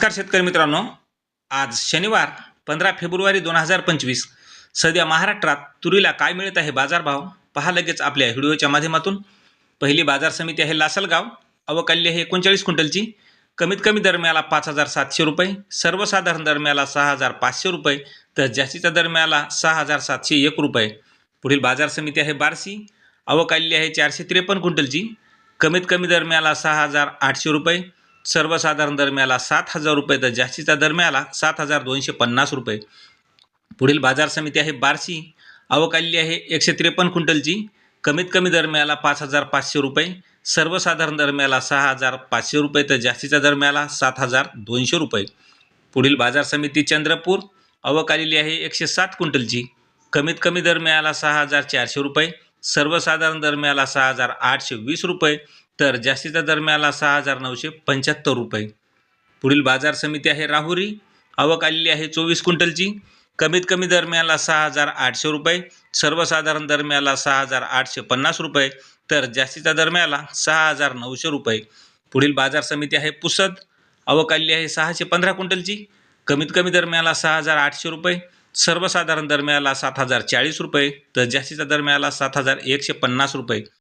नमस्कार शेतकरी मित्रांनो. आज शनिवार पंधरा फेब्रुवारी दोन हजार पंचवीस. सध्या महाराष्ट्रात तुरीला काय मिळत आहे बाजारभाव? पहा लगेच आपल्या व्हिडिओच्या माध्यमातून. पहिली बाजार समिती आहे लासलगाव. अवकाल्य आहे एकोणचाळीस क्विंटलची. कमीत कमी दरम्याला पाच हजार सातशे रुपये. सर्वसाधारण दरम्याला सहा हजार पाचशे रुपये. तर जास्तीच्या दरम्याला सहा हजार सातशे एक रुपये. पुढील बाजार समिती आहे बारसी अवकाल्य आहे चारशे त्रेपन्न क्विंटलची. कमीत कमी दरम्याला सहा हजार आठशे रुपये. सर्वसाधारण दरम्याला सात हजार रुपये तर जास्तीच्या दरम्याला सात हजार दोनशे पन्नास रुपये. पुढील बाजार समिती आहे बार्शी. अवकाली आहे एकशे त्रेपन्न क्विंटलची. कमीत कमी दरम्याला पाच हजार पाचशे रुपये. सर्वसाधारण दरम्याला सहा हजार पाचशे रुपये तर जास्तीच्या दरम्याला सात हजार दोनशे रुपये. पुढील बाजार समिती चंद्रपूर. अवकालेली आहे एकशे सात क्विंटलची. कमीत कमी दरम्याला सहा हजार चारशे रुपये. सर्वसाधारण दरम्याला सहा हजार आठशे वीस रुपये तर जास्तीच्या दरम्याला सहा हजार नऊशे पंच्याहत्तर रुपये. पुढील बाजार समिती आहे राहुरी. आवक आलेली आहे चोवीस क्विंटलची. कमीत कमी दरम्याला सहा हजार आठशे रुपये सर्वसाधारण दरम्याला सहा हजार आठशे पन्नास रुपये तर जास्तीच्या दरम्याला सहा हजार नऊशे रुपये. पुढील बाजार समिती आहे पुसद. आवक आलेली आहे सहाशे पंधरा क्विंटलची. कमीत कमी दरम्याला सहा हजार आठशे रुपये सर्वसाधारण दरम्याला सात हजार चाळीस रुपये तर जास्तीच्या दरम्याला सात हजार एकशे पन्नास रुपये.